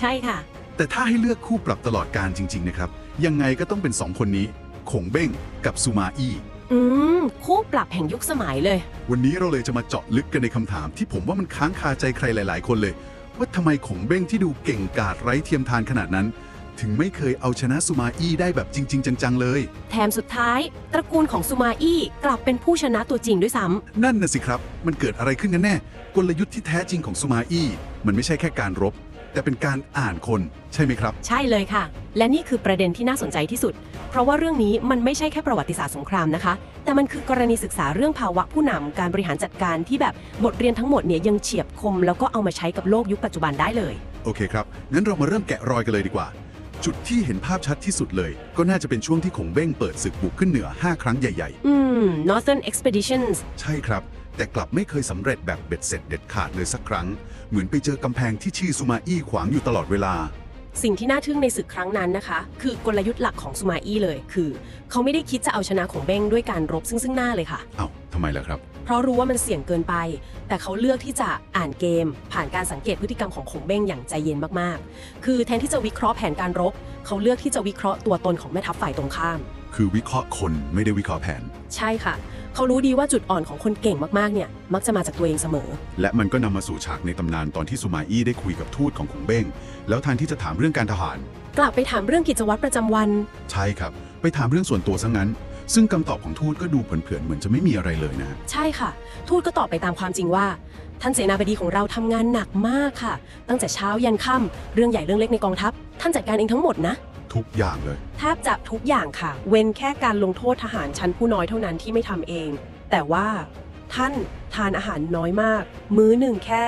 ใช่ค่ะ แต่ถ้าให้เลือกคู่ปรับตลอดการจริง ๆ นะครับ ยังไงก็ต้องเป็นสองคนนี้ขงเบ้งกับซูมาอี้ อืม คู่ปรับแห่งยุคสมัยเลย วันนี้เราเลยจะมาเจาะลึกกันในคำถามที่ผมว่ามันค้างคาใจใครหลาย ๆ คนเลย ว่าทำไมขงเบ้งที่ดูเก่งกาจไร้เทียมทานขนาดนั้น ถึงไม่เคยเอาชนะซูมาอี้ได้แบบจริง ๆ จัง ๆ เลย แถมสุดท้าย ตระกูลของซูมาอี้กลับเป็นผู้ชนะตัวจริงด้วยซ้ำนั่นน่ะสิครับ มันเกิดอะไรขึ้นกันแน่ กลยุทธ์ที่แท้จริงของซูมาอี้มันไม่ใช่แค่การรบ แต่เป็นการอ่านคนใช่ไหมครับใช่เลยค่ะ และนี่คือประเด็นที่น่าสนใจที่สุด เพราะว่าเรื่องนี้มันไม่ใช่แค่ประวัติศาสตร์สงครามนะคะ แต่มันคือกรณีศึกษาเรื่องภาวะผู้นำการบริหารจัดการที่แบบบทเรียนทั้งหมดเนี่ยยังเฉียบคม แล้วก็เอามาใช้กับโลกยุคปัจจุบันได้เลย โอเคครับ งั้นเรามาเริ่มแกะรอยกันเลยดีกว่า จุดที่เห็นภาพชัดที่สุดเลย ก็น่าจะเป็นช่วงที่ขงเบ้งเปิดศึกบุกขึ้นเหนือ 5 ครั้งใหญ่ อืม Northern Expeditions ๆ ใช่ครับ แต่กลับไม่เคยสำเร็จแบบเบ็ดเสร็จเด็ดขาดเลยสักครั้ง เหมือนไปเจอกำแพงที่ชื่อซูมาอี้ขวางอยู่ตลอดเวลา สิ่งที่น่าทึ่งในศึกครั้งนั้นนะคะ คือกลยุทธ์หลักของซูมาอี้เลย คือ เขาไม่ได้คิดจะเอาชนะของเบ้งด้วยการรบซึ่งซึ่งหน้าเลยค่ะ เอ้าทำไมล่ะครับ เพราะรู้ว่ามันเสี่ยงเกินไป แต่เขาเลือกที่จะอ่านเกม ผ่านการสังเกตพฤติกรรมของขงเบ้งอย่างใจเย็นมากๆ คือแทนที่จะวิเคราะห์แผนการรบ เขาเลือกที่จะวิเคราะห์ตัวตนของแม่ทัพฝ่ายตรงข้าม คือวิเคราะห์คนไม่ได้วิเคราะห์แผน ใช่ค่ะ เขารู้ดีว่าจุดอ่อนของคนเก่งมากๆเนี่ย มักจะมาจากตัวเองเสมอ และมันก็นำมาสู่ฉากในตำนานตอนที่ซูมาอี้ได้คุยกับทูตของขงเบ้ง แล้วแทนที่จะถามเรื่องการทหาร กลับไปถามเรื่องกิจวัตรประจำวัน ใช่ครับ ไปถามเรื่องส่วนตัวซะงั้น ซึ่งคำตอบของทูตก็ดูเผินๆเหมือนจะไม่มีอะไรเลยนะใช่ค่ะ ทูตก็ตอบไปตามความจริงว่า ท่านเสนาบดีของเราทำงานหนักมากค่ะ ตั้งแต่เช้ายันค่ำเรื่องใหญ่เรื่องเล็กในกองทัพ ท่านจัดการเองทั้งหมดนะทุกอย่างเลย แทบจะทุกอย่างค่ะ เว้นแค่การลงโทษทหารชั้นผู้น้อยเท่านั้นที่ไม่ทำเอง แต่ว่า ท่านทานอาหารน้อยมาก มื้อหนึ่งแค่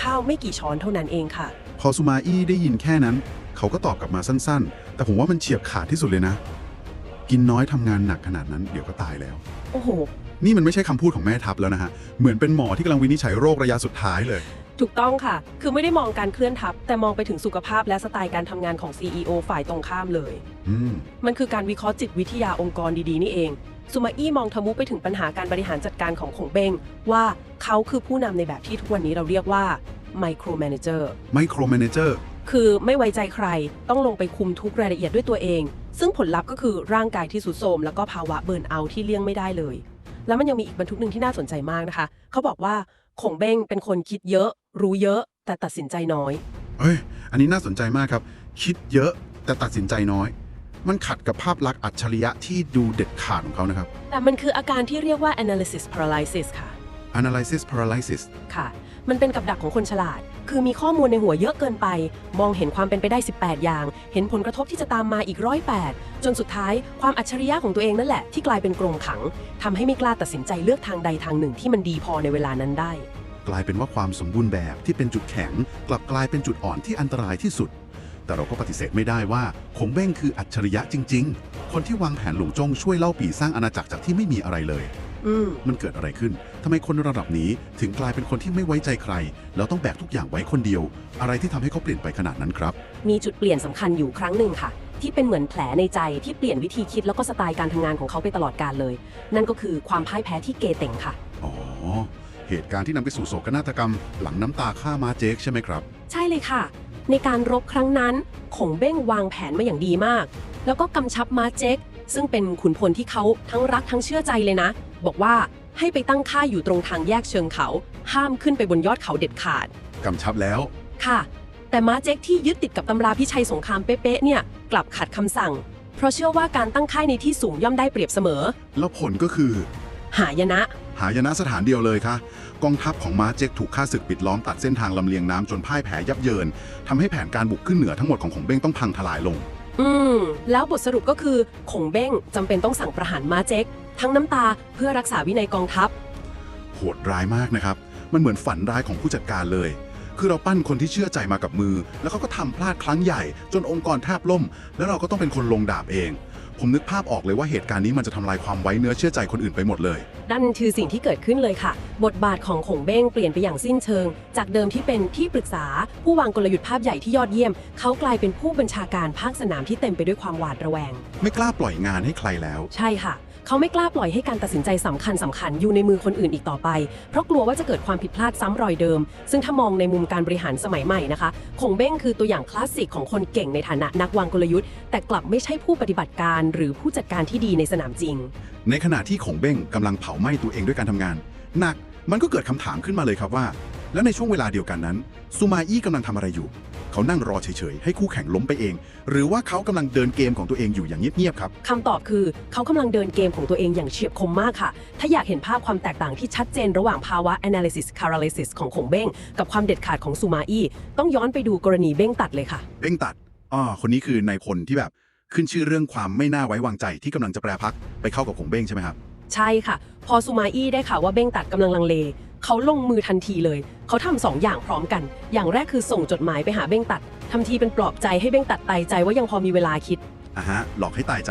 ข้าวไม่กี่ช้อนเท่านั้นเองค่ะ พอซูมาอี้ได้ยินแค่นั้น เขาก็ตอบกลับมาสั้นๆ แต่ผมว่ามันเฉียบขาดที่สุดเลยนะ กินน้อยทำงานหนักขนาดนั้นเดี๋ยวก็ตายแล้ว โอ้โห นี่มันไม่ใช่คำพูดของแม่ทัพแล้วนะฮะ เหมือนเป็นหมอที่กำลังวินิจฉัยโรคระยะสุดท้ายเลย ถูกต้องค่ะ คือไม่ได้มองการเคลื่อนทัพแต่มองไปถึงสุขภาพและสไตล์การทำงานของ CEO ฝ่ายตรงข้ามเลย อืม มันคือการวิเคราะห์จิตวิทยาองค์กรดีๆ นี่เอง ซูมาอี้มองทะมุไปถึงปัญหาการบริหารจัดการของขงเบงว่าเขาคือผู้นำในแบบที่ทุกวันนี้เราเรียกว่าไมโครแมเนเจอร์ไมโครแมเนเจอร์ คือไม่ไว้ใจใคร ต้องลงไปคุมทุกรายละเอียดด้วยตัวเอง ซึ่งผลลัพธ์ก็คือร่างกายที่สุดโทรมแล้วก็ภาวะเบิร์นเอาท์ที่เลี่ยงไม่ได้เลย แล้วมันยังมีอีกบรรทุกหนึ่งที่น่าสนใจมากนะคะ เขาบอกว่าขงเบ้งเป็นคนคิดเยอะ รู้เยอะ แต่ตัดสินใจน้อย เอ้ย อันนี้น่าสนใจมากครับ คิดเยอะแต่ตัดสินใจน้อย มันขัดกับภาพลักษณ์อัจฉริยะที่ดูเด็ดขาดของเขานะครับ แต่มันคืออาการที่เรียกว่า analysis paralysis ค่ะ analysis paralysis ค่ะ มันเป็นกับดักของคนฉลาด คือมีข้อมูลในหัวเยอะเกินไป มองเห็นความเป็นไปได้ 18 อย่าง เห็นผลกระทบที่จะตามมาอีกร้อยแปดจนสุดท้ายความอัจฉริยะของตัวเองนั่นแหละที่กลายเป็นกรงขังทำให้ไม่กล้าตัดสินใจเลือกทางใดทางหนึ่งที่มันดีพอในเวลานั้นได้ กลายเป็นว่าความสมบูรณ์แบบที่เป็นจุดแข็ง กลับกลายเป็นจุดอ่อนที่อันตรายที่สุด แต่เราก็ปฏิเสธไม่ได้ว่าคงเบ้งคืออัจฉริยะจริง ๆ คนที่วางแผนหลงจงช่วยเล่าปีสร้างอาณาจักรจากที่ไม่มีอะไรเลย มมันเกิดอะไรขึ้นทำไมคนระดับนี้ถึงกลายเป็นคนที่ไม่ไว้ใจใคร แล้วต้องแบกทุกอย่างไว้คนเดียว อะไรที่ทำให้เขาเปลี่ยนไปขนาดนั้นครับ มีจุดเปลี่ยนสำคัญอยู่ครั้งหนึ่งค่ะ ที่เป็นเหมือนแผลในใจที่เปลี่ยนวิธีคิดแล้วก็สไตล์การทำงานของเขาไปตลอดกาลเลย นั่นก็คือความพ่ายแพ้ที่เกเต็งค่ะ อ๋อ เหตุการณ์ที่นำไปสู่โศกนาฏกรรม หลังน้ำตาฆ่ามาเจคใช่ไหมครับ ใช่เลยค่ะ ในการรบครั้งนั้นขงเบ้งวางแผนมาอย่างดีมาก แล้วก็กำชับมาเจคซึ่งเป็นขุนพลที่เขาทั้งรักทั้งเชื่อใจเลยนะ บอกว่าให้ไปตั้งค่ายอยู่ตรงทางแยกเชิงเขา ห้ามขึ้นไปบนยอดเขาเด็ดขาด กำชับแล้ว ค่ะ แต่มาเจคที่ยึดติดกับตำราพิชัยสงครามเป๊ะๆเนี่ย กลับขัดคำสั่ง เพราะเชื่อว่าการตั้งค่ายในที่สูงย่อมได้เปรียบเสมอ แล้วผลก็คือ หายนะ หายนะสถานเดียวเลยค่ะ กองทัพของมาเจคถูกฆ่าศึกปิดล้อมตัดเส้นทางลำเลียงน้ำจนพ่ายแพ้ยับเยินทำให้แผนการบุกขึ้นเหนือทั้งหมดของขงเบ้งต้องพังทลายลง อืม แล้วบทสรุปก็คือขงเบ้งจำเป็นต้องสั่งประหารมาเจค ทั้งน้ำตาเพื่อรักษาวินัยกองทัพ โหดร้ายมากนะครับ มันเหมือนฝันร้ายของผู้จัดการเลย คือเราปั้นคนที่เชื่อใจมากับมือ แล้วเขาก็ทำพลาดครั้งใหญ่ จนองค์กรแทบล่ม แล้วเราก็ต้องเป็นคนลงดาบเอง ผมนึกภาพออกเลยว่าเหตุการณ์นี้มันจะทำลายความไว้เนื้อเชื่อใจคนอื่นไปหมดเลย นั่นคือสิ่งที่เกิดขึ้นเลยค่ะ บทบาทของขงเบ้งเปลี่ยนไปอย่างสิ้นเชิง จากเดิมที่เป็นที่ปรึกษา ผู้วางกลยุทธ์ภาพใหญ่ที่ยอดเยี่ยม เขากลายเป็นผู้บัญชาการภาคสนามที่เต็มไปด้วยความหวาดระแวง ไม่กล้าปล่อยงานให้ใครแล้ว ใช่ค่ะ เขาไม่กล้าปล่อยให้การตัดสินใจสำคัญสำคัญอยู่ในมือคนอื่นอีกต่อไป เพราะกลัวว่าจะเกิดความผิดพลาดซ้ำรอยเดิม ซึ่งถ้ามองในมุมการบริหารสมัยใหม่นะคะคงเบ้งคือตัวอย่างคลาสสิกของคนเก่งในฐานะนักวางกลยุทธ์ แต่กลับไม่ใช่ผู้ปฏิบัติการ หรือผู้จัดการที่ดีในสนามจริง ในขณะที่ของเบ้งกำลังเผาไหม้ตัวเองด้วยการทำงานหนักมันก็เกิดคำถามขึ้นมาเลยครับว่า แล้วในช่วงเวลาเดียวกันนั้นซูมาอี้กำลังทำอะไรอยู่ เขานั่งรอเฉยๆ ให้คู่แข่งล้มไปเอง หรือว่าเขากำลังเดินเกมของตัวเองอยู่อย่างเงียบๆครับ คำตอบคือเขากำลังเดินเกมของตัวเองอย่างเฉียบคมมากค่ะ ถ้าอยากเห็นภาพความแตกต่างที่ชัดเจนระหว่างภาวะ analysis paralysis ของขงเบ้ง กับความเด็ดขาดของซูมาอี้ต้องย้อนไปดูกรณีเบ้งตัดเลยค่ะ เบ้งตัดอ๋อคนนี้คือนายพลที่แบบขึ้นชื่อเรื่องความไม่น่าไว้วางใจที่กำลังจะแปรพักไปเข้ากับของเบ้งใช่ไหมครับใช่ค่ะ พอซูมาอี้ได้ข่าวว่าเบ้งตัดกำลังลังเล เขาลงมือทันทีเลย เขาทำสองอย่างพร้อมกัน อย่างแรกคือส่งจดหมายไปหาเบ้งตัดทำทีเป็นปลอบใจให้เบ้งตัดไตายใจว่ายังพอมีเวลาคิด อะฮะ หลอกให้ตายใจ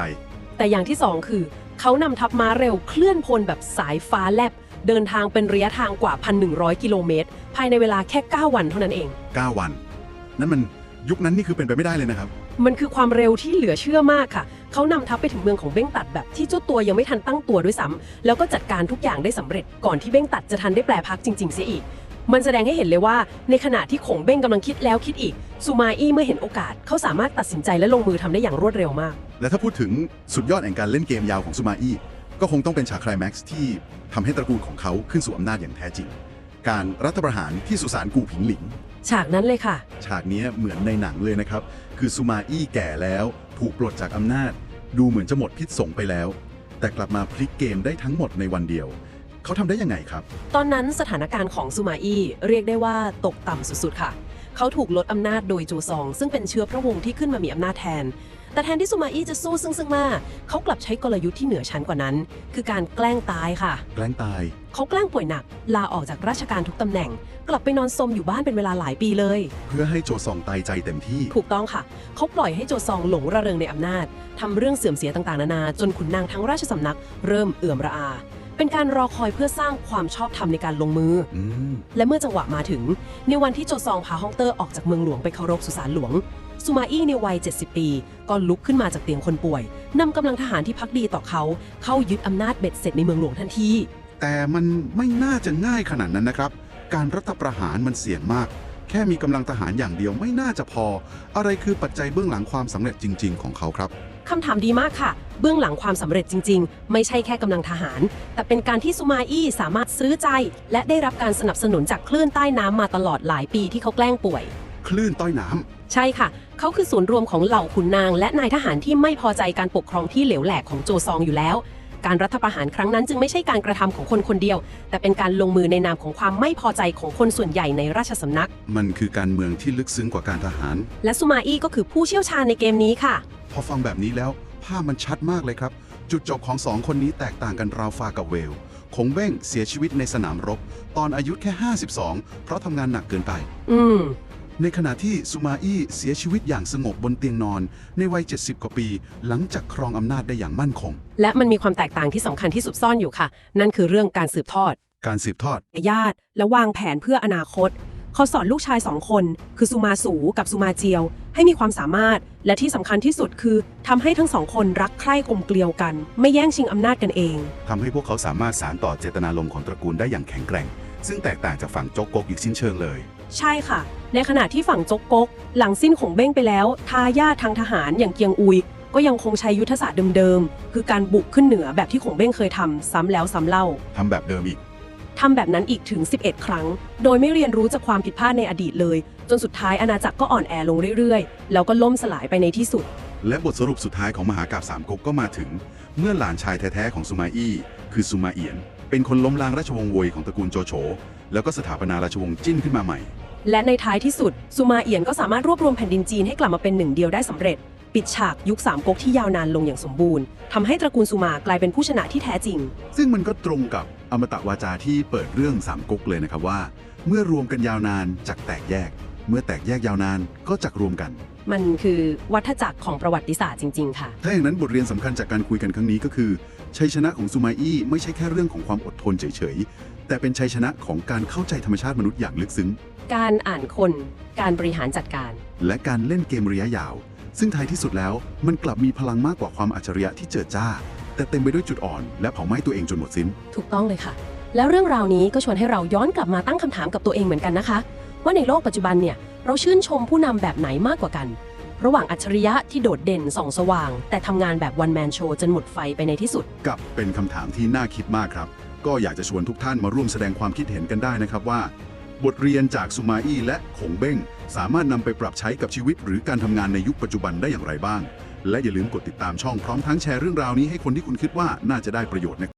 แต่อย่างที่สองคือ เขานำทัพม้าเร็วเคลื่อนพลแบบสายฟ้าแลบ เดินทางเป็นระยะทางกว่า 1,100 กิโลเมตร ภายในเวลาแค่ 9 วันเท่านั้นเอง 9 วัน นั่นมันยุคนั้นนี่คือเป็นไปไม่ได้เลยนะครับ มันคือความเร็วที่เหลือเชื่อมากค่ะ เขานำทัพไปถึงเมืองของเบ้งตัดแบบที่เจ้าตัวยังไม่ทันตั้งตัวด้วยซ้ำแล้วก็จัดการทุกอย่างได้สำเร็จก่อนที่เบ้งตัดจะทันได้แปลพักจริงๆเสียอีก มันแสดงให้เห็นเลยว่า ในขณะที่ขงเบ้งกำลังคิดแล้วคิดอีกซูมาอี้เมื่อเห็นโอกาส เขาสามารถตัดสินใจและลงมือทำได้อย่างรวดเร็วมาก และถ้าพูดถึงสุดยอดแห่งการเล่นเกมยาวของซูมาอี้ก็คงต้องเป็นฉากไคลแม็กซ์ที่ทำให้ตระกูลของเขาขึ้นสู่อำนาจอย่างแท้จริง การรัฐประหารที่สุสานกูผิงหลิง ฉากนั้นเลยค่ะ ฉากนี้เหมือนในหนังเลยนะครับ คือซูมาอี้แก่แล้ว ถูกปลดจากอำนาจ ดูเหมือนจะหมดพิษสงไปแล้ว แต่กลับมาพลิกเกมได้ทั้งหมดในวันเดียว เขาทำได้ยังไงครับ ตอนนั้นสถานการณ์ของซูมาอี้เรียกได้ว่าตกต่ำสุดๆค่ะ เขาถูกลดอำนาจโดยโจซอง ซึ่งเป็นเชื้อพระวงศ์ที่ขึ้นมามีอำนาจแทน แต่แทนที่ซูมาอี้จะสู้ซึ่งซึ่งมาเขากลับใช้กลยุทธ์ที่เหนือชั้นกว่านั้น คือการแกล้งตายค่ะ แกล้งตาย เขาแกล้งป่วยหนัก ลาออกจากราชการทุกตำแหน่ง กลับไปนอนสมอยู่บ้านเป็นเวลาหลายปีเลย เพื่อให้โจซองตายใจเต็มที่ ถูกต้องค่ะ เขาปล่อยให้โจซองหลงระเริงในอำนาจทำเรื่องเสื่อมเสียต่างๆนานา จนขุนนางทั้งราชสำนัก เริ่มเอื่อมระอา เป็นการรอคอยเพื่อสร้างความชอบธรรมในการลงมืออืมและเมื่อจังหวะมาถึง ในวันที่โจซองพาฮองเตอร์ออกจากเมืองหลวงไปเคารพสุสานหลวงซูมาอี้ในวัย 70 ปี ก็ลุกขึ้นมาจากเตียงคนป่วยนำกำลังทหารที่พักดีต่อเขา เข้ายึดอำนาจเบ็ดเสร็จในเมืองหลวงทันที แต่มันไม่น่าจะง่ายขนาดนั้นนะครับ การรัฐประหารมันเสี่ยงมาก แค่มีกำลังทหารอย่างเดียวไม่น่าจะพอ อะไรคือปัจจัยเบื้องหลังความสำเร็จจริง ๆ ของเขาครับ คำถามดีมากค่ะ เบื้องหลังความสำเร็จจริง ๆ ไม่ใช่แค่กำลังทหาร แต่เป็นการที่ซูมาอี้สามารถซื้อใจ และได้รับการสนับสนุนจากคลื่นใต้น้ำมาตลอดหลายปีที่เขาแกล้งป่วย คลื่นต้อยน้ำ ใช่ค่ะ เขาคือศูนย์รวมของเหล่าขุนนาง และนายทหารที่ไม่พอใจการปกครองที่เหลวแหลกของโจซองอยู่แล้ว การรัฐประหารครั้งนั้นจึงไม่ใช่การกระทำของคนคนเดียว แต่เป็นการลงมือในนามของความไม่พอใจของคนส่วนใหญ่ในราชสำนัก มันคือการเมืองที่ลึกซึ้งกว่าการทหาร และซูมาอี้ก็คือผู้เชี่ยวชาญในเกมนี้ค่ะ พอฟังแบบนี้แล้ว ภาพมันชัดมากเลยครับ จุดจบของสองคนนี้แตกต่างกันราวฟ้ากับเวล คงเบ้งเสียชีวิตในสนามรบ ตอนอายุแค่ 52 เพราะทำงานหนักเกินไป อืม ในขณะที่ซูมาอี้เสียชีวิตอย่างสงบบนเตียงนอน ในวัย 70 กว่าปี หลังจากครองอำนาจได้อย่างมั่นคง และมันมีความแตกต่างที่สำคัญที่สุดซ่อนอยู่ค่ะ นั่นคือเรื่องการสืบทอด การสืบทอด ญาติและวางแผนเพื่ออนาคต เขาสอนลูกชายสองคน คือซูมาสูกับซูมาเจียว ให้มีความสามารถ และที่สำคัญที่สุดคือทำให้ทั้งสองคนรักใคร่กลมเกลียวกัน ไม่แย่งชิงอำนาจกันเองทำให้พวกเขาสามารถสานต่อเจตนารมณ์ของตระกูลได้อย่างแข็งแกร่ง ซึ่งแตกต่างจากฝั่งโจกกกอีกสิ้นเชิงเลย ใช่ค่ะ ในขณะที่ฝั่งจกกก หลังสิ้นของเบ้งไปแล้วทายาททางทหารอย่างเกียงอุยก็ยังคงใช้ยุทธศาสตร์เดิมๆ คือการบุกขึ้นเหนือแบบที่ขงเบ้งเคยทำซ้ำแล้วซ้ำเล่าทำแบบเดิมอีก ทำแบบนั้นอีกถึง 11 ครั้ง โดยไม่เรียนรู้จากความผิดพลาดในอดีตเลย จนสุดท้ายอาณาจักรก็อ่อนแอลงเรื่อยๆ แล้วก็ล่มสลายไปในที่สุด และบทสรุปสุดท้ายของมหากาพย์สามก๊กก็มาถึง เมื่อหลานชายแท้ๆของซูมาอี้คือซูมาเอียน เป็นคนล้มล้างราชวงศ์โวยของตระกูลโจโฉแล้วก็สถาปนาราชวงศ์จิ้นขึ้นมาใหม่ และในท้ายที่สุดซูมาเอียนก็สามารถรวบรวมแผ่นดินจีนให้กลับมาเป็นหนึ่งเดียวได้สำเร็จ ปิดฉากยุคสามก๊กที่ยาวนานลงอย่างสมบูรณ์ทำให้ตระกูลซูมากลายเป็นผู้ชนะที่แท้จริง ซึ่งมันก็ตรงกับอมตะวาจาที่เปิดเรื่องสามก๊กเลยนะครับว่า เมื่อรวมกันยาวนานจักแตกแยก เมื่อแตกแยกยาวนานก็จักรวมกัน มันคือวัฏจักรของประวัติศาสตร์จริง ๆ ค่ะ ถ้าอย่างนั้นบทเรียนสำคัญจากการคุยกันครั้งนี้ก็คือ ชัยชนะของซูมาอี้ไม่ใช่แค่เรื่องของความอดทนเฉยๆ แต่เป็นชัยชนะของการเข้าใจธรรมชาติมนุษย์อย่างลึกซึ้ง การอ่านคน การบริหารจัดการ และการเล่นเกมระยะยาว ซึ่งท้ายที่สุดแล้วมันกลับมีพลังมากกว่าความอัจฉริยะที่เจิดจ้า แต่เต็มไปด้วยจุดอ่อน และเผาไหม้ตัวเองจนหมดสิ้น ถูกต้องเลยค่ะ แล้วเรื่องราวนี้ก็ชวนให้เราย้อนกลับมาตั้งคำถามกับตัวเองเหมือนกันนะคะ ว่าในโลกปัจจุบันเนี่ยเราชื่นชมผู้นำแบบไหนมากกว่ากัน ระหว่างอัจฉริยะที่โดดเด่นส่องสว่าง แต่ทำงานแบบวันแมนโชว์จนหมดไฟไปในที่สุด กับเป็นคำถามที่น่าคิดมากครับ ก็อยากจะชวนทุกท่านมาร่วมแสดงความคิดเห็นกันได้นะครับว่า บทเรียนจากซูมาอี้และขงเบ้ง สามารถนำไปปรับใช้กับชีวิตหรือการทำงานในยุคปัจจุบันได้อย่างไรบ้าง และอย่าลืมกดติดตามช่องพร้อมทั้งแชร์เรื่องราวนี้ให้คนที่คุณคิดว่าน่าจะได้ประโยชน์นะ